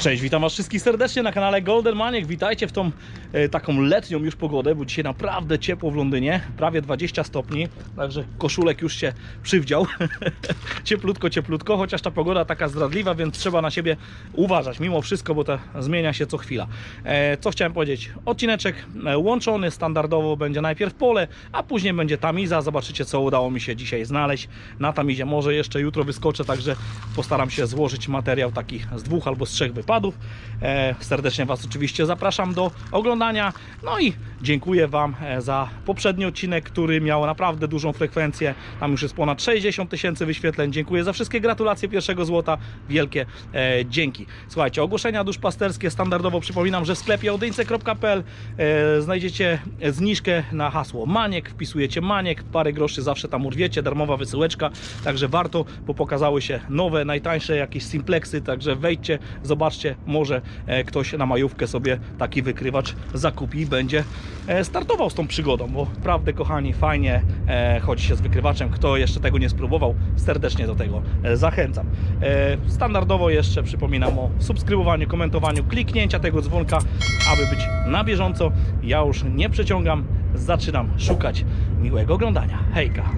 Cześć, witam Was wszystkich serdecznie na kanale Golden Maniek. Witajcie w tą e, taką letnią już pogodę, bo dzisiaj naprawdę ciepło w Londynie, prawie 20 stopni, także koszulek już się przywdział. cieplutko, cieplutko, chociaż ta pogoda taka zdradliwa, więc trzeba na siebie uważać mimo wszystko, bo to zmienia się co chwila. E, co chciałem powiedzieć? Odcineczek e, łączony, standardowo będzie najpierw pole, a później będzie tamiza. Zobaczycie co udało mi się dzisiaj znaleźć na tamizie. Może jeszcze jutro wyskoczę, także postaram się złożyć materiał taki z dwóch albo z trzech wypadów. E, serdecznie Was oczywiście zapraszam do oglądania. No i dziękuję Wam e, za poprzedni odcinek, który miał naprawdę dużą frekwencję. Tam już jest ponad 60 tysięcy wyświetleń. Dziękuję za wszystkie gratulacje pierwszego złota. Wielkie e, dzięki. Słuchajcie, ogłoszenia duszpasterskie standardowo przypominam, że w sklepie odyńce.pl znajdziecie zniżkę na hasło Maniek. Wpisujecie Maniek, parę groszy zawsze tam urwiecie, darmowa wysyłeczka. Także warto, bo pokazały się nowe, najtańsze jakieś simplexy. Także wejdźcie, zobaczcie, może e, ktoś na majówkę sobie taki wykrywacz zakupi i będzie e, startował z tą przygodą, bo naprawdę kochani, fajnie e, chodzi się z wykrywaczem. Kto jeszcze tego nie spróbował, serdecznie do tego zachęcam. Standardowo jeszcze przypominam o subskrybowaniu, komentowaniu, kliknięcia tego dzwonka, aby być na bieżąco. Ja już nie przeciągam, zaczynam szukać miłego oglądania. Hejka!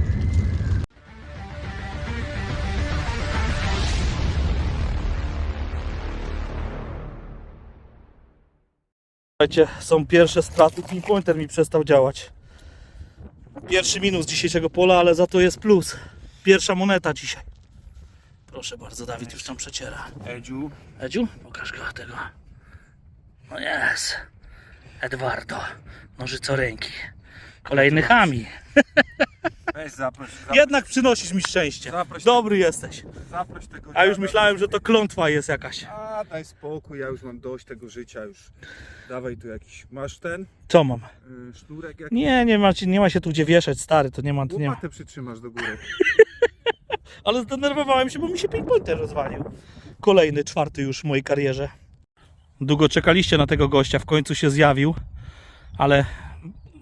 Słuchajcie, są pierwsze straty. Pinpointer mi przestał działać. Pierwszy minus dzisiejszego pola, ale za to jest plus. Pierwsza moneta dzisiaj. Proszę bardzo, Dawid już tam przeciera. Edziu, Edziu, pokaż go tego. No jest. Eduardo, nożycoręki. Kolejny chami. weź zaproś, zaproś, Jednak przynosisz mi szczęście. Zaproś- Dobry jesteś. zaproś tego A już dziada. myślałem, że to klątwa jest jakaś. A daj spokój, ja już mam dość tego życia już. Dawaj tu jakiś, masz ten Co mam? y, sznurek jakiś? Nie, nie ma, nie ma się tu gdzie wieszać, stary, to nie ma, to nie ma. Łopatę przytrzymasz do góry. Ale zdenerwowałem się, bo mi się pinpointer rozwalił. Kolejny, czwarty już w mojej karierze. Długo czekaliście na tego gościa, w końcu się zjawił, ale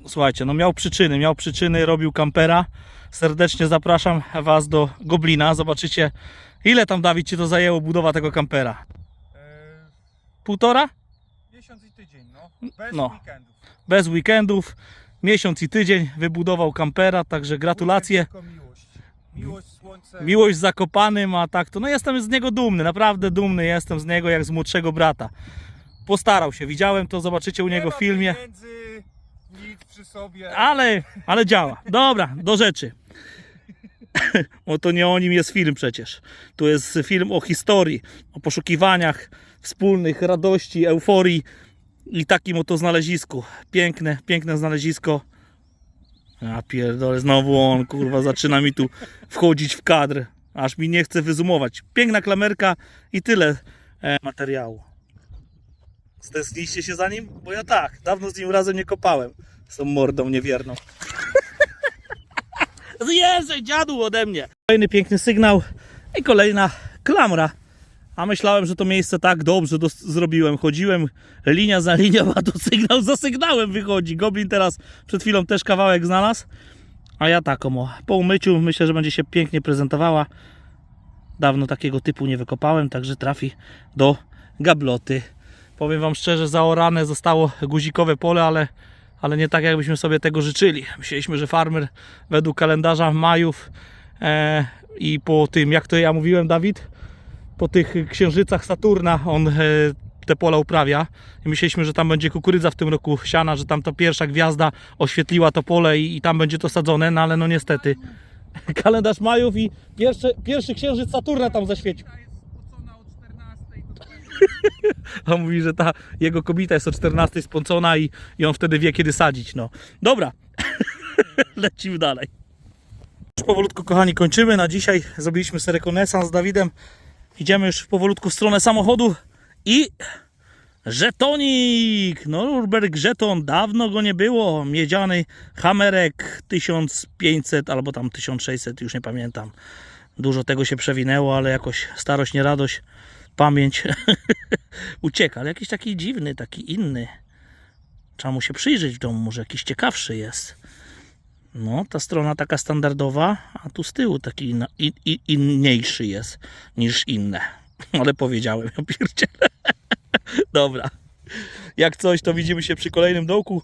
słuchajcie, no miał przyczyny, miał przyczyny, robił kampera. Serdecznie zapraszam Was do Goblina. Zobaczycie, ile tam Dawid Ci to zajęło budowa tego kampera. E, Półtora? miesiąc i tydzień, no. Bez No. weekendów. Bez weekendów, miesiąc i tydzień wybudował kampera, także gratulacje. Miłość. Miłość, słońce. Miłość z Zakopanym, a tak to no jestem z niego dumny, naprawdę dumny jestem z niego jak z młodszego brata. Postarał się, widziałem to, zobaczycie u Nie niego w filmie, nic przy sobie. ale, ale działa. Dobra, do rzeczy. Bo to nie o nim jest film przecież. Tu jest film o historii, o poszukiwaniach wspólnych, radości, euforii i takim oto znalezisku. Piękne, piękne znalezisko. Ja pierdolę, znowu on, kurwa, zaczyna mi tu wchodzić w kadr, aż mi nie chce wyzumować. Piękna klamerka i tyle e, materiału. Stęskniliście się za nim? Bo ja tak, dawno z nim razem nie kopałem. Z tą mordą niewierną. Zjeżdżaj dziadu ode mnie. Kolejny piękny sygnał i kolejna klamra. A myślałem, że to miejsce tak dobrze zrobiłem. Chodziłem linia za linią, a to sygnał za sygnałem wychodzi. Goblin teraz przed chwilą też kawałek znalazł. A ja taką o. Po umyciu myślę, że będzie się pięknie prezentowała. Dawno takiego typu nie wykopałem, także trafi do gabloty. Powiem Wam szczerze, zaorane zostało guzikowe pole, ale, ale nie tak jakbyśmy sobie tego życzyli. Myśleliśmy, że farmer według kalendarza Majów e, i po tym, jak to ja mówiłem, Dawid, po tych księżycach Saturna on e, te pola uprawia. I myśleliśmy, że tam będzie kukurydza w tym roku siana, że tam ta pierwsza gwiazda oświetliła to pole i, i tam będzie to sadzone, no ale no niestety. Kalendarz Majów i pierwszy, pierwszy księżyc Saturna tam zaświecił. On mówi, że ta jego kobieta jest o 14 spącona i, i on wtedy wie, kiedy sadzić. No. Dobra, lecimy dalej. Już powolutku, kochani, kończymy. Na dzisiaj zrobiliśmy sobie rekonesans z Dawidem. Idziemy już powolutku w stronę samochodu i żetonik! Norberg żeton, dawno go nie było. Miedziany hamerek 1500 albo tam 1600, już nie pamiętam. Dużo tego się przewinęło, ale jakoś starość, nie radość, pamięć ucieka. Ale jakiś taki dziwny, taki inny. Trzeba mu się przyjrzeć w domu, może jakiś ciekawszy jest. No, ta strona taka standardowa, a tu z tyłu taki inna, i, i, inniejszy jest niż inne. Ale powiedziałem, ja pierdzielę. Dobra. Jak coś, to widzimy się przy kolejnym dołku.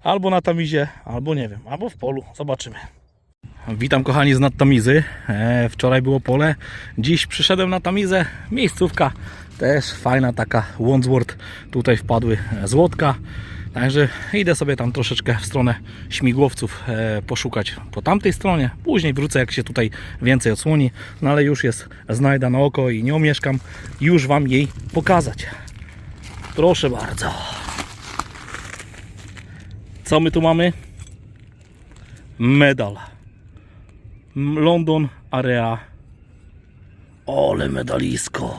Albo na tamizie, albo nie wiem, albo w polu. Zobaczymy. Witam kochani z nadtamizy. E, wczoraj było pole, dziś przyszedłem na tamizę. Miejscówka też fajna taka Wandsworth. Tutaj wpadły e, złotka. Także idę sobie tam troszeczkę w stronę śmigłowców e, poszukać po tamtej stronie. Później wrócę jak się tutaj więcej odsłoni. No ale już jest znajda na oko i nie omieszkam już Wam jej pokazać. Proszę bardzo. Co my tu mamy? Medal. London Area. Ole medalisko.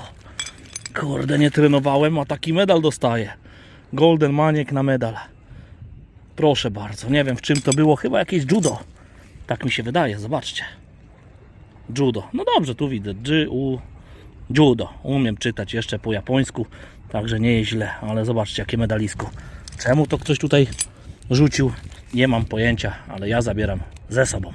Kurde, nie trenowałem, a taki medal dostaję. Golden Maniek na medal. Proszę bardzo. Nie wiem w czym to było. Chyba jakieś judo. Tak mi się wydaje. Zobaczcie. Judo. No dobrze, tu widzę. G, U, judo. Umiem czytać jeszcze po japońsku. Także nie jest źle. Ale zobaczcie jakie medalisko. Czemu to ktoś tutaj rzucił? Nie mam pojęcia, ale ja zabieram ze sobą.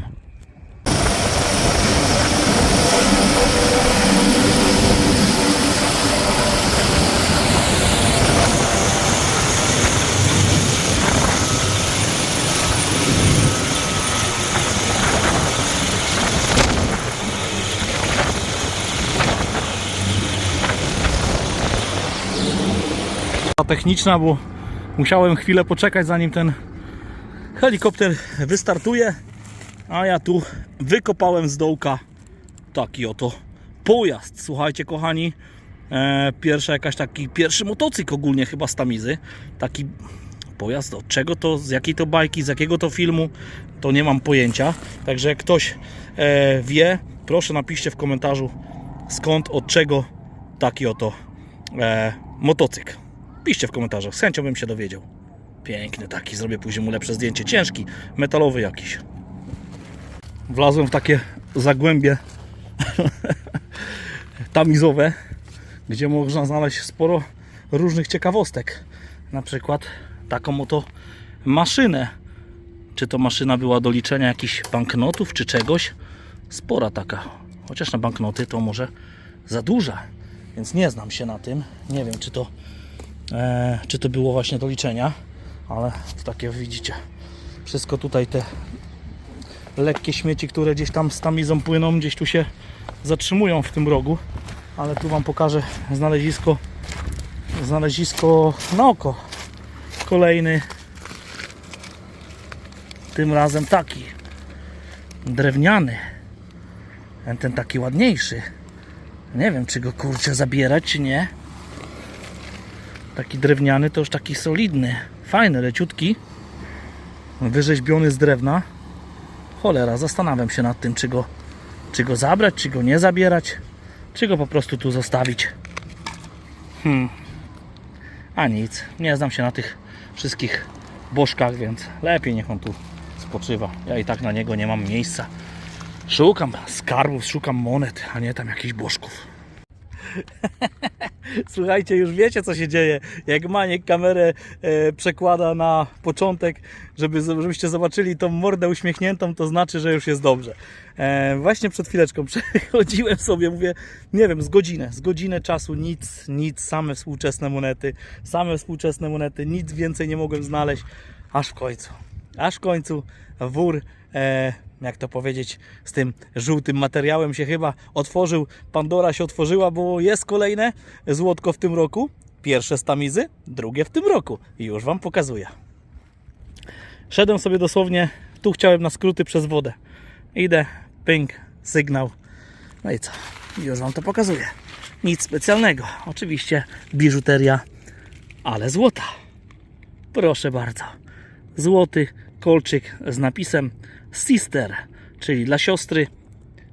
Techniczna, bo musiałem chwilę poczekać zanim ten helikopter wystartuje, a ja tu wykopałem z dołka taki oto pojazd. Słuchajcie kochani, e, pierwsza jakaś taki, pierwszy motocykl ogólnie chyba z Tamizy, taki pojazd, od czego to, z jakiej to bajki, z jakiego to filmu, to nie mam pojęcia, także jak ktoś e, wie, proszę napiszcie w komentarzu skąd, od czego taki oto e, motocykl. Piszcie w komentarzach, z chęcią bym się dowiedział. Piękny taki, zrobię później mu lepsze zdjęcie. Ciężki, metalowy jakiś. Wlazłem w takie zagłębie tamizowe, gdzie można znaleźć sporo różnych ciekawostek. Na przykład taką oto maszynę. Czy to maszyna była do liczenia jakichś banknotów czy czegoś? Spora taka. Chociaż na banknoty to może za duża. Więc nie znam się na tym. Nie wiem, czy to e, czy to było właśnie do liczenia, ale takie widzicie, wszystko tutaj te lekkie śmieci, które gdzieś tam z tamizą płyną, gdzieś tu się zatrzymują w tym rogu, ale tu Wam pokażę znalezisko, znalezisko na oko. Kolejny, tym razem taki, drewniany, ten taki ładniejszy. Nie wiem, czy go kurczę zabierać, czy nie. Taki drewniany to już taki solidny, fajny, leciutki, wyrzeźbiony z drewna. Cholera, zastanawiam się nad tym, czy go, czy go zabrać, czy go nie zabierać, czy go po prostu tu zostawić. Hmm. A nic, nie znam się na tych wszystkich bożkach, więc lepiej niech on tu spoczywa. Ja i tak na niego nie mam miejsca. Szukam skarbów, szukam monet, a nie tam jakichś bożków. Słuchajcie, już wiecie co się dzieje. Jak Maniek kamerę e, przekłada na początek, żeby, żebyście zobaczyli tą mordę uśmiechniętą, to znaczy, że już jest dobrze. E, właśnie przed chwileczką przechodziłem sobie, mówię, nie wiem, z godzinę, z godzinę czasu nic, nic, same współczesne monety, same współczesne monety, nic więcej nie mogłem znaleźć, aż w końcu, aż w końcu wór e, jak to powiedzieć, z tym żółtym materiałem się chyba otworzył. Pandora się otworzyła, bo jest kolejne złotko w tym roku. Pierwsze z tamizy, drugie w tym roku. I już Wam pokazuję. Szedłem sobie dosłownie, tu chciałem na skróty przez wodę. Idę, ping, sygnał. No i co? Już Wam to pokazuję. Nic specjalnego. Oczywiście biżuteria, ale złota. Proszę bardzo. Złoty kolczyk z napisem Sister, czyli dla siostry.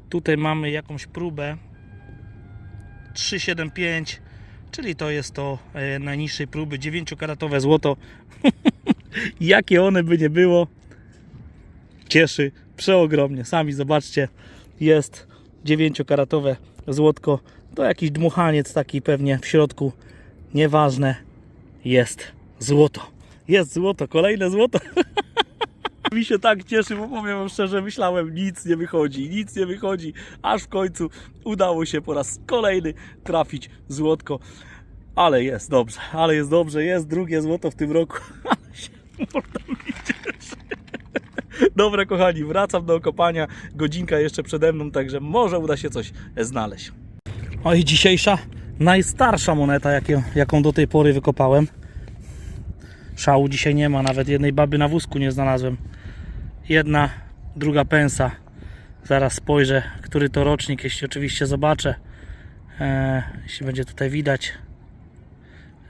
Tutaj mamy jakąś próbę 375, czyli to jest to e, najniższej próby 9-karatowe złoto. Jakie one by nie było, cieszy przeogromnie. Sami zobaczcie, jest 9-karatowe złotko. To jakiś dmuchaniec taki pewnie w środku. Nieważne, jest złoto. Jest złoto, kolejne złoto. Mi się tak cieszy, bo powiem wam szczerze, myślałem, nic nie wychodzi, nic nie wychodzi, aż w końcu udało się po raz kolejny trafić złotko. Ale jest dobrze, ale jest dobrze, jest drugie złoto w tym roku. Ale się. Dobra kochani, wracam do okopania. Godzinka jeszcze przede mną, także może uda się coś znaleźć. O i dzisiejsza najstarsza moneta, jakie, jaką do tej pory wykopałem. Szału dzisiaj nie ma, nawet jednej baby na wózku nie znalazłem. Jedna, druga pensa. Zaraz spojrzę, który to rocznik, jeśli oczywiście zobaczę. E, jeśli będzie tutaj widać.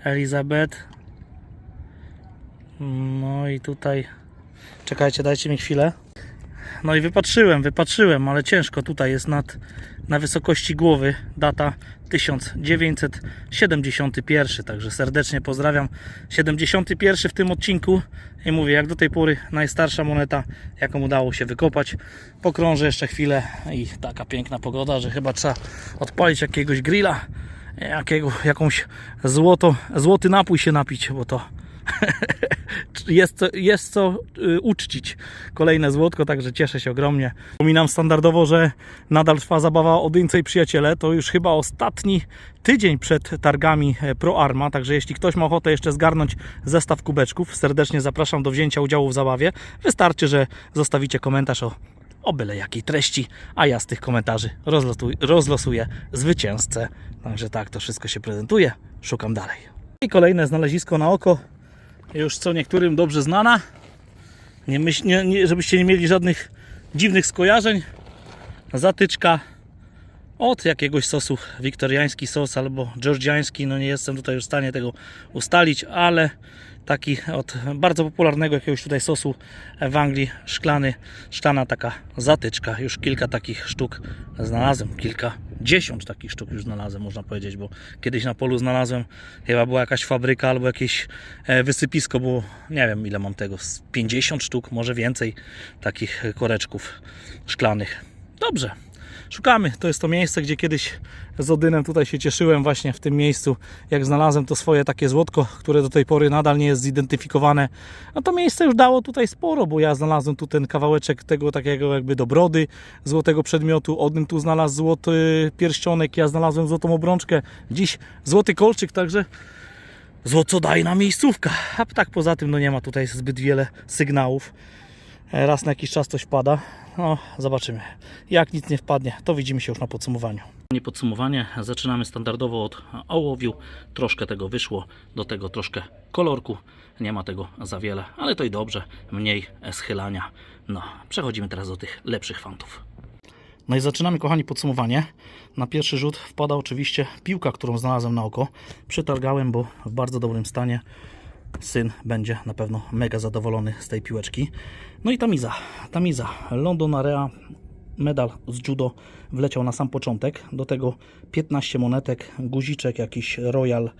Elizabeth. No i tutaj. Czekajcie, dajcie mi chwilę. No i wypatrzyłem, wypatrzyłem, ale ciężko tutaj jest nad, na wysokości głowy data 1971, także serdecznie pozdrawiam. 71 w tym odcinku i mówię, jak do tej pory najstarsza moneta, jaką udało się wykopać. Pokrążę jeszcze chwilę i taka piękna pogoda, że chyba trzeba odpalić jakiegoś grilla, jakiego, jakąś złoto, złoty napój się napić, bo to jest co, jest co y, uczcić. Kolejne złotko, także cieszę się ogromnie. Wspominam standardowo, że nadal trwa zabawa o i Przyjaciele. To już chyba ostatni tydzień przed targami e, Pro Arma, także jeśli ktoś ma ochotę jeszcze zgarnąć zestaw kubeczków, serdecznie zapraszam do wzięcia udziału w zabawie. Wystarczy, że zostawicie komentarz o o byle jakiej treści, a ja z tych komentarzy rozlosuję, rozlosuję zwycięzcę. Także tak to wszystko się prezentuje. Szukam dalej. I kolejne znalezisko na oko już co niektórym dobrze znana. Nie myśl, nie, nie, żebyście nie mieli żadnych dziwnych skojarzeń. Zatyczka od jakiegoś sosu, wiktoriański sos albo georgiański, no nie jestem tutaj już w stanie tego ustalić, ale taki od bardzo popularnego jakiegoś tutaj sosu w Anglii, szklany, szklana taka zatyczka. Już kilka takich sztuk znalazłem, kilka dziesiąt takich sztuk już znalazłem, można powiedzieć, bo kiedyś na polu znalazłem, chyba była jakaś fabryka albo jakieś e, wysypisko, bo nie wiem ile mam tego, z 50 sztuk, może więcej takich koreczków szklanych. Dobrze, szukamy. To jest to miejsce, gdzie kiedyś z Odynem tutaj się cieszyłem właśnie w tym miejscu, jak znalazłem to swoje takie złotko, które do tej pory nadal nie jest zidentyfikowane. No to miejsce już dało tutaj sporo, bo ja znalazłem tu ten kawałeczek tego takiego jakby do brody złotego przedmiotu. Odyn tu znalazł złoty pierścionek, ja znalazłem złotą obrączkę. Dziś złoty kolczyk, także złocodajna miejscówka. A tak poza tym no nie ma tutaj zbyt wiele sygnałów. Raz na jakiś czas coś wpada. No, zobaczymy. Jak nic nie wpadnie, to widzimy się już na podsumowaniu. Nie podsumowanie. Zaczynamy standardowo od ołowiu. Troszkę tego wyszło, do tego troszkę kolorku. Nie ma tego za wiele, ale to i dobrze. Mniej schylania. No, przechodzimy teraz do tych lepszych fantów. No i zaczynamy, kochani, podsumowanie. Na pierwszy rzut wpada oczywiście piłka, którą znalazłem na oko. Przetargałem, bo w bardzo dobrym stanie. Syn będzie na pewno mega zadowolony z tej piłeczki. No i Tamiza. Tamiza. London Area. Medal z judo wleciał na sam początek. Do tego 15 monetek, guziczek, jakiś Royal.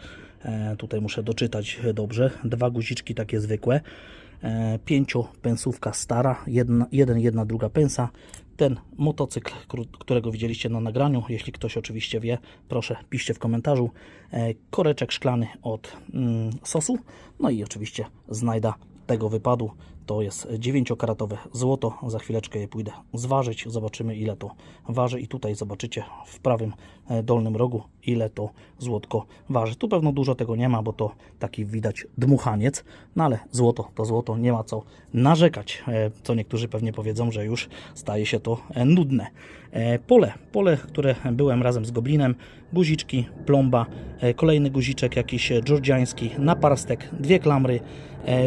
E, tutaj muszę doczytać dobrze. Dwa guziczki takie zwykłe. E, pięciopensówka stara. Jedna, jeden, jedna, druga pensa. Ten motocykl, którego widzieliście na nagraniu, jeśli ktoś oczywiście wie, proszę piszcie w komentarzu. E, koreczek szklany od mm, sosu. No i oczywiście znajda tego wypadu. To jest 9-karatowe złoto. Za chwileczkę je pójdę zważyć. Zobaczymy ile to waży. I tutaj zobaczycie w prawym e, dolnym rogu ile to złotko waży. Tu pewno dużo tego nie ma, bo to taki widać dmuchaniec. No ale złoto to złoto. Nie ma co narzekać. E, Co niektórzy pewnie powiedzą, że już staje się to e, nudne. Pole, pole, które byłem razem z Goblinem. Guziczki, plomba, kolejny guziczek jakiś georgiański, naparstek, dwie klamry.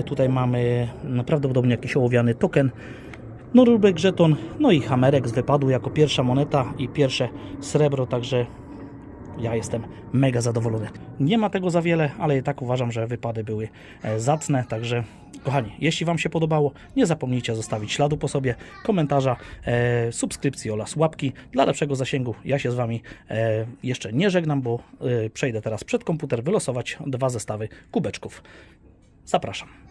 Tutaj mamy no, prawdopodobnie jakiś ołowiany token. Norubek żeton, no i hamerek z wypadu jako pierwsza moneta i pierwsze srebro, także ja jestem mega zadowolony. Nie ma tego za wiele, ale i tak uważam, że wypady były e, zacne, także kochani, jeśli Wam się podobało, nie zapomnijcie zostawić śladu po sobie, komentarza, e, subskrypcji oraz łapki dla lepszego zasięgu. Ja się z Wami e, jeszcze nie żegnam, bo e, przejdę teraz przed komputer wylosować dwa zestawy kubeczków. Zapraszam.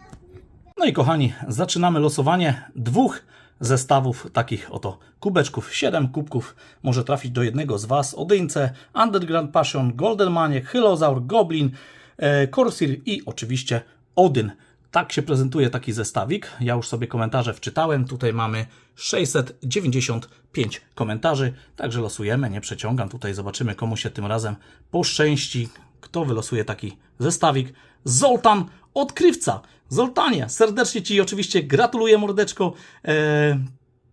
No i kochani, zaczynamy losowanie dwóch zestawów takich oto kubeczków. 7 kubków może trafić do jednego z Was. Odyńce, Underground Passion, Golden Maniek, Hylozaur, Goblin, e, Corsair i oczywiście Odyn. Tak się prezentuje taki zestawik. Ja już sobie komentarze wczytałem. Tutaj mamy 695 komentarzy. Także losujemy, nie przeciągam. Tutaj zobaczymy, komu się tym razem poszczęści. kto wylosuje taki zestawik. Zoltan Odkrywca. Zoltanie, serdecznie Ci oczywiście gratuluję, mordeczko. Eee,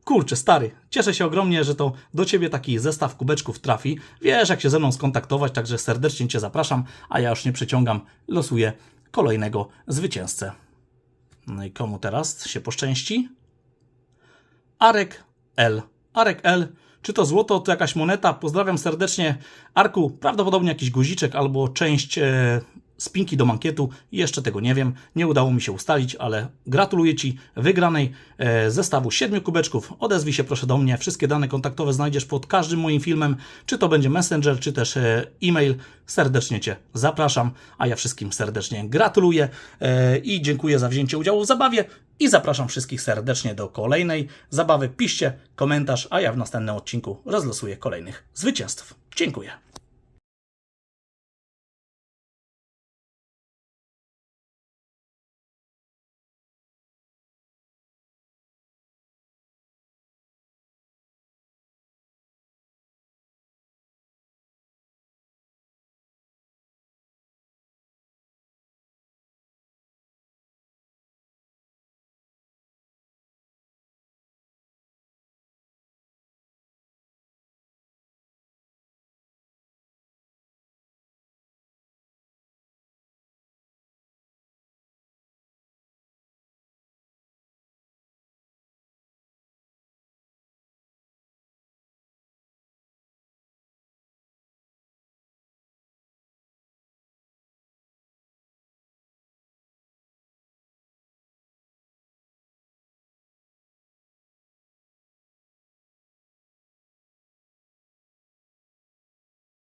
kurczę, stary, cieszę się ogromnie, że to do Ciebie taki zestaw kubeczków trafi. Wiesz, jak się ze mną skontaktować, także serdecznie Cię zapraszam, a ja już nie przeciągam, losuję kolejnego zwycięzcę. No i komu teraz się poszczęści? Arek L. Arek L. Czy to złoto, to jakaś moneta? Pozdrawiam serdecznie. Arku, prawdopodobnie jakiś guziczek albo część e, spinki do mankietu. Jeszcze tego nie wiem. Nie udało mi się ustalić, ale gratuluję Ci wygranej e, zestawu siedmiu kubeczków. Odezwij się proszę do mnie. Wszystkie dane kontaktowe znajdziesz pod każdym moim filmem. Czy to będzie Messenger, czy też e, e-mail. Serdecznie Cię zapraszam, a ja wszystkim serdecznie gratuluję e, i dziękuję za wzięcie udziału w zabawie. I zapraszam wszystkich serdecznie do kolejnej zabawy. Piszcie komentarz, a ja w następnym odcinku rozlosuję kolejnych zwycięzców. Dziękuję.